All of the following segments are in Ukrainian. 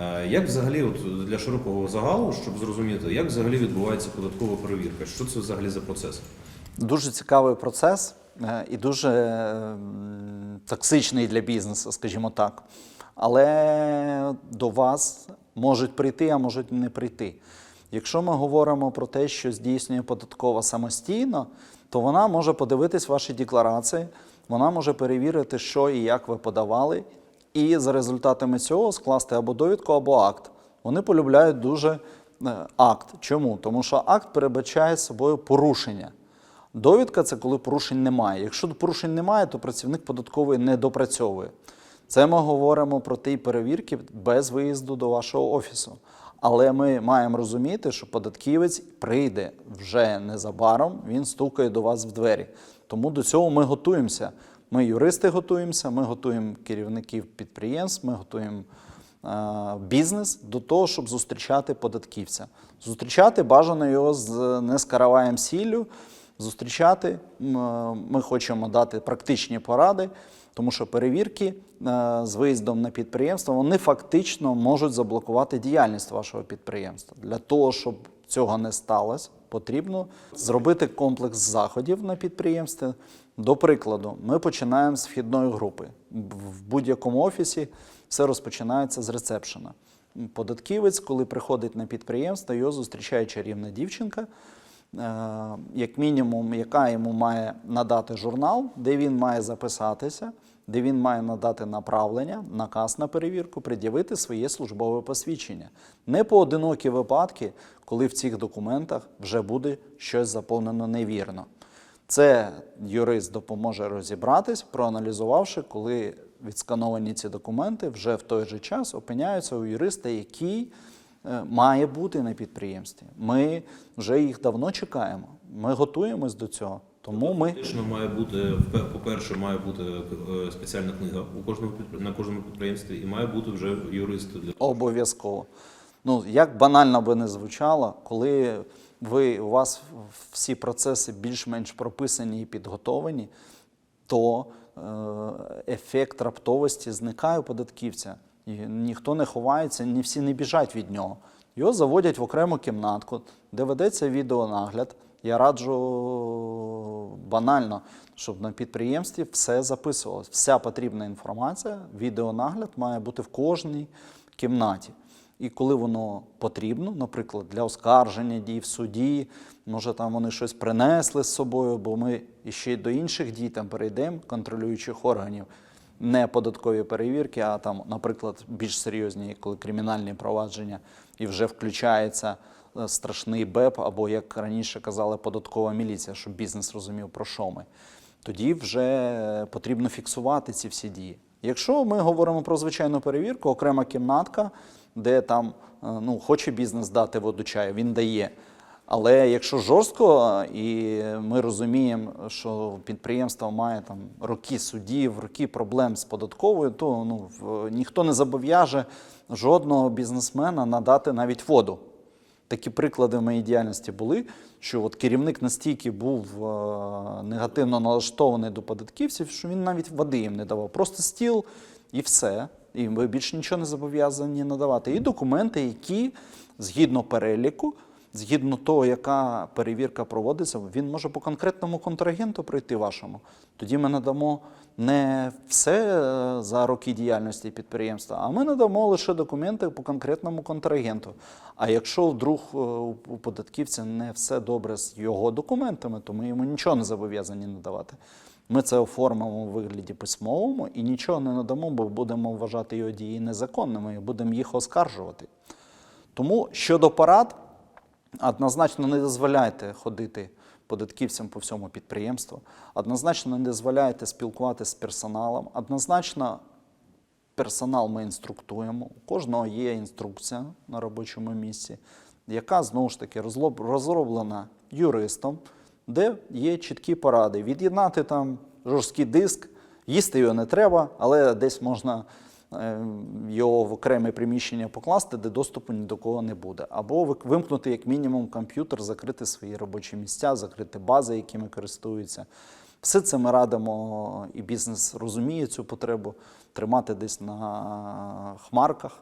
Е, Як взагалі, от для широкого загалу, щоб зрозуміти, як взагалі відбувається податкова перевірка? Що це взагалі за процес? Дуже цікавий процес е, і дуже м, токсичний для бізнесу, скажімо так. Але до вас можуть прийти, а можуть не прийти. Якщо ми говоримо про те, що здійснює податкова самостійно, то вона може подивитись ваші декларації, вона може перевірити, що і як ви подавали, і за результатами цього скласти або довідку, або акт. Вони полюбляють дуже е, акт. Чому? Тому що акт передбачає собою порушення. Довідка це коли порушень немає. Якщо порушень немає, то працівник податкової не допрацьовує. Це ми говоримо про ті перевірки без виїзду до вашого офісу. Але ми маємо розуміти, що податківець прийде вже незабаром, він стукає до вас в двері. Тому до цього ми готуємося. Ми юристи готуємося, ми готуємо керівників підприємств, ми готуємо бізнес до того, щоб зустрічати податківця. Зустрічати бажано його з не з караваєм сіллю, зустрічати. Ми хочемо дати практичні поради, тому що перевірки з виїздом на підприємство вони фактично можуть заблокувати діяльність вашого підприємства. Для того, щоб цього не сталося, потрібно зробити комплекс заходів на підприємстві. До прикладу, ми починаємо з вхідної групи. В будь-якому офісі все розпочинається з ресепшена. Податківець, коли приходить на підприємство, його зустрічає чарівна дівчинка, е, як мінімум, яка йому має надати журнал, де він має записатися, де він має надати направлення, наказ на перевірку, пред'явити своє службове посвідчення. Не поодинокі випадки, коли в цих документах вже буде щось заповнено невірно. Це юрист допоможе розібратись, проаналізувавши, коли відскановані ці документи вже в той же час опиняються у юриста, який е, має бути на підприємстві. Ми вже їх давно чекаємо. Ми готуємось до цього. Тому ми Фактично має бути, по-перше, має бути е, спеціальна книга у кожному на кожному підприємстві, і має бути вже юрист для Обов'язково. Ну, як банально би не звучало, коли ви, у вас всі процеси більш-менш прописані і підготовлені, то е, ефект раптовості зникає у податківця. І ніхто не ховається, ні всі не біжать від нього. Його заводять в окрему кімнатку, де ведеться відеонагляд. Я раджу банально, щоб на підприємстві все записувалось. Вся потрібна інформація, відеонагляд має бути в кожній кімнаті. І коли воно потрібно, наприклад, для оскарження дій в суді, може там вони щось принесли з собою, бо ми ще й до інших дій там перейдемо, контролюючих органів, не податкові перевірки, а там, наприклад, більш серйозні, коли кримінальні провадження, і вже включається е, страшний БЕП, або як раніше казали, податкова міліція, щоб бізнес розумів, про що ми. Тоді вже потрібно фіксувати ці всі дії. Якщо ми говоримо про звичайну перевірку, окрема кімнатка, де там е, ну, хоче бізнес дати воду чаю, він дає. Але якщо жорстко, е, і ми розуміємо, що підприємство має там роки судів, роки проблем з податковою, то ну, ніхто не зобов'яже жодного бізнесмена надати навіть воду. Такі приклади в моїй діяльності були, що от керівник настільки був е, негативно налаштований до податківців, що він навіть води їм не давав. Просто стіл і все. І ви більше нічого не зобов'язані надавати. І документи, які згідно переліку, згідно того, яка перевірка проводиться, він може по конкретному контрагенту пройти вашому. Тоді ми надамо не все е, за роки діяльності підприємства, а ми надамо лише документи по конкретному контрагенту. А якщо вдруг е, у податківця не все добре з його документами, то ми йому нічого не зобов'язані надавати. Ми це оформимо у вигляді письмовому і нічого не надамо, бо будемо вважати його дії незаконними і будемо їх оскаржувати. Тому щодо порад, однозначно не дозволяйте ходити податківцям по всьому підприємству, однозначно не дозволяйте спілкуватися з персоналом, однозначно персонал ми інструктуємо. У кожного є інструкція на робочому місці, яка знову ж таки розроблена юристом, де є чіткі поради. Від'єднати там жорсткий диск, їсти його не треба, але десь можна його в окреме приміщення покласти, де доступу ні до кого не буде. Або вимкнути як мінімум комп'ютер, закрити свої робочі місця, закрити бази, якими користуються. Все це ми радимо, і бізнес розуміє цю потребу тримати десь на хмарках,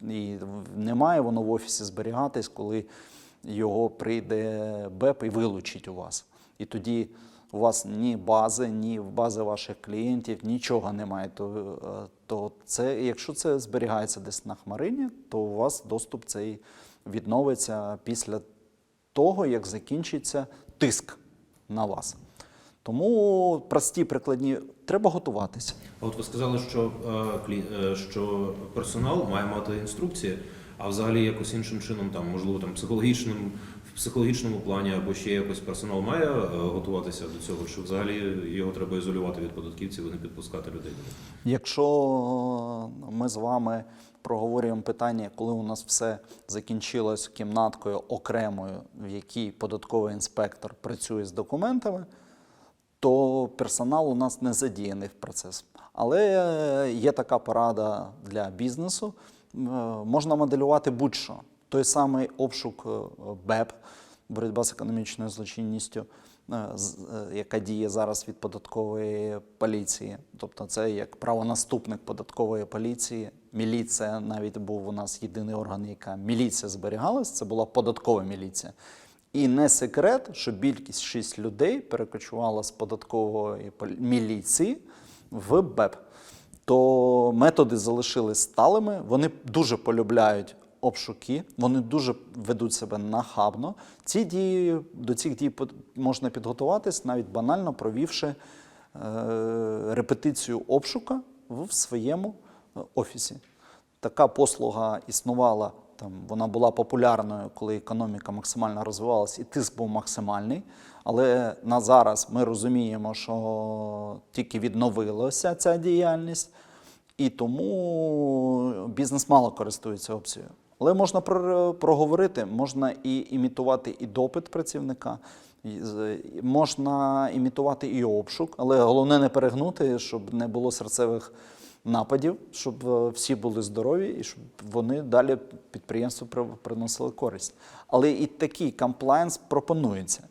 І в- не має воно в офісі зберігатись, коли його прийде БЕП і вилучить у вас. І тоді у вас ні бази, ні бази ваших клієнтів, нічого немає. То, е, то це, якщо це зберігається десь на хмарині, то у вас доступ цей відновиться після того, як закінчиться тиск на вас. Тому прості прикладні треба готуватися. От ви сказали, що, е, е, що персонал має мати інструкції, а взагалі якось іншим чином, там, можливо, там, психологічним, психологічному плані або ще якось персонал має е, готуватися до цього, що взагалі його треба ізолювати від податківців і не підпускати людей. Якщо ми з вами проговорюємо питання, коли у нас все закінчилось кімнаткою окремою, в якій податковий інспектор працює з документами, то персонал у нас не задіяний в процес. Але є така порада для бізнесу. Е, Можна моделювати будь-що. Той самий обшук е, БЕП, боротьба з економічною злочинністю, е, е, яка діє зараз від податкової поліції. Тобто це як правонаступник податкової поліції. Міліція навіть був у нас єдиний орган, яка міліція зберігалась, це була податкова міліція. І не секрет, що більшість шість людей перекочувала з податкової міліції в БЕП. То методи залишились сталими, вони дуже полюбляють обшуки, вони дуже ведуть себе нахабно. Ці дії, до цих дій можна підготуватись, навіть банально провівши е, репетицію обшука в своєму е, офісі. Така послуга існувала там, вона була популярною, коли економіка максимально розвивалася, і тиск був максимальний. Але на зараз ми розуміємо, що тільки відновилася ця діяльність, і тому бізнес мало користується опцією. Але можна про- проговорити, можна і імітувати і допит працівника, можна імітувати і обшук, але головне не перегнути, щоб не було серцевих нападів, щоб е, всі були здорові і щоб вони далі підприємству приносили користь. Але і такий комплайнс пропонується.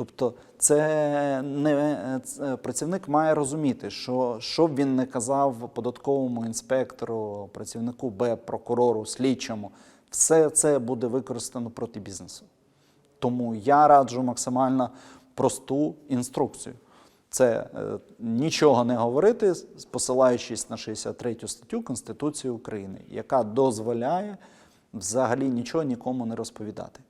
Тобто, це не працівник має розуміти, що що б він не казав податковому інспектору, працівнику БЕП, прокурору, слідчому, все це буде використано проти бізнесу. Тому я раджу максимально просту інструкцію. Це е, нічого не говорити, посилаючись на 63 статтю Конституції України, яка дозволяє взагалі нічого нікому не розповідати.